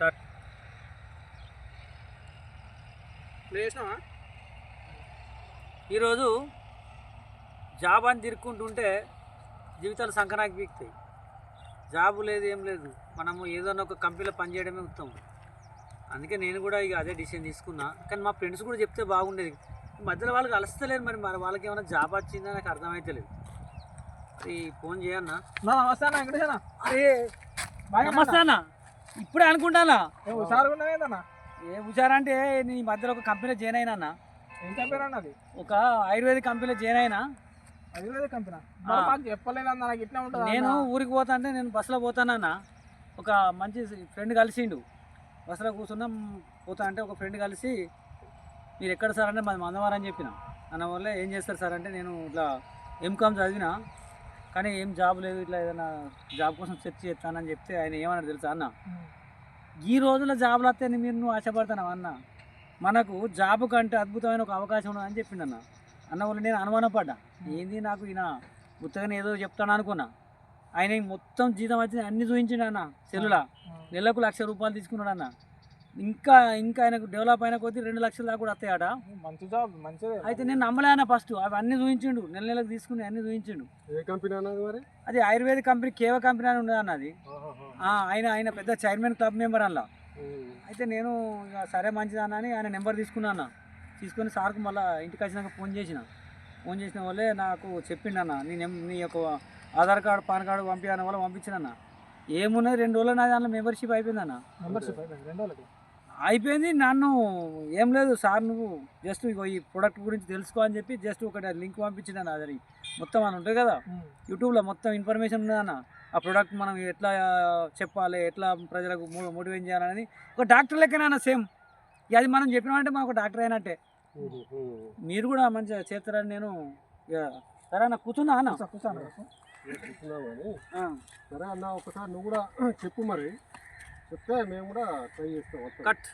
Start. లేచినావా ఈరోజు job అని తిరుక్కుంటుంటే జీవితాలు సంకనాకి పీకుతాయి. జాబు లేదు ఏం లేదు. మనము ఏదైనా ఒక కంపెనీలో పనిచేయడమే ఉత్తమం. అందుకే నేను కూడా ఇక అదే డిసిషన్ తీసుకున్నా. కానీ మా ఫ్రెండ్స్ కూడా చెప్తే బాగుండేది. మధ్యలో వాళ్ళకి అలస్తలేరు మరి మరి వాళ్ళకి ఏమైనా జాబ్ వచ్చిందా నాకు అర్థమైతలేదు. మరి ఫోన్ చేయన్నా. నా నమస్తే అన్న వెంకటేశ్ అరే నమస్తే అన్న. ఇప్పుడే అనుకుంటానా? ఏ హుషారంటే నీ మధ్యలో ఒక కంపెనీలో జాయిన్ అయినా అన్న ఏం కంపెనీ అన్నది ఒక ఆయుర్వేదిక్ కంపెనీలో జాయిన్ అయినా? కూడా కంపెనీ చెప్పలేదన్న నాకు ఇట్లా ఉంటుంది నేను ఊరికి పోతా అంటే నేను బస్సులో పోతానన్న ఒక మంచి ఫ్రెండ్ కలిసిండు. బస్సులో కూర్చున్నాం పోతా అంటే ఒక ఫ్రెండ్ కలిసి మీరు ఎక్కడ సార్ అంటే మాది మందవారం అని చెప్పిన. అన్న వల్ల ఏం చేస్తారు సార్ అంటే నేను ఇట్లా ఎంకామ్ చదివిన. కానీ ఏం జాబ్ లేదు ఇట్లా ఏదైనా జాబ్ కోసం సెర్చ్ చేస్తానని చెప్తే ఆయన ఏమన్నాడు తెలుసా అన్న? ఈ రోజుల్లో జాబ్లు వస్తే మీరు నువ్వు ఆశపడతావు అన్న? మనకు జాబ్ కంటే అద్భుతమైన ఒక అవకాశం ఉన్నదని చెప్పిండు అన్న అన్న వాళ్ళు నేను అనుమానపడ్డా. ఏంది నాకు ఈయన ఉత్తగానే ఏదో చెప్తాను అనుకున్నా. ఆయన మొత్తం జీతం వచ్చి అన్ని చూపించిండు అన్న సెల్లులా నెలకు లక్ష రూపాయలు తీసుకున్నాడు అన్న ఇంకా ఇంకా ఆయనకు డెవలప్ అయిన కొద్దీ రెండు లక్షల దాకా కూడా వస్తాయట. మంచి జాబ్ మంచిదే. అయితే నేను నమ్మలే అన్న ఫస్ట్. అవి అన్ని చూపించిండు నెల నెలకు తీసుకుని అన్ని చూపించిండు ఏ కంపెనీ అన్నది మరి? అది ఆయుర్వేదిక్ కంపెనీ కేవ కంపెనీ అని ఉన్నది అన్న అది. ఆ, ఆయన ఆయన పెద్ద చైర్మన్ క్లబ్ మెంబర్ అలా అయితే నేను సరే మంచిదన్న అని ఆయన నెంబర్ తీసుకున్నా అన్న. తీసుకొని సార్కు మళ్ళీ ఇంటికి వచ్చినాక ఫోన్ చేసిన. ఫోన్ చేసిన వాళ్ళే నాకు చెప్పిండు అన్న. నీ నెం యొక్క ఆధార్ కార్డు పాన్ కార్డు పంపించిన వల్ల పంపించిన ఏమున్నది? రెండు రోజులు నా దాంట్లో మెంబర్షిప్ అయిపోయింది అన్న. మెంబర్షిప్ అయిపోయింది. రెండు రోజులకి? అయిపోయింది. నన్ను ఏం లేదు సార్ నువ్వు జస్ట్ ఇగో ఈ ప్రొడక్ట్ గురించి తెలుసుకో అని చెప్పి జస్ట్ ఒకటి లింక్ పంపించిన అది మొత్తం అని ఉంటుంది కదా? యూట్యూబ్లో మొత్తం ఇన్ఫర్మేషన్ ఉన్నదన్న ఆ ప్రోడక్ట్ మనం ఎట్లా చెప్పాలి ఎట్లా ప్రజలకు మోటివేట్ చేయాలనేది. ఒక డాక్టర్ లెక్కనైనా సేమ్ ఇక అది మనం చెప్పినామంటే మనం ఒక డాక్టర్ అయినట్టే మీరు కూడా మంచిగా చేస్తారని నేను ఇక సరే అన్న కూర్చున్నా అన్న. కూర్చో, కూర్చో అన్న, కూర్చో. చెప్తున్నామని ఆ, సరే అన్న ఒకసారి నువ్వు కూడా చెప్పు మరి. చెప్తే మేము కూడా ట్రై చేస్తాం కట్.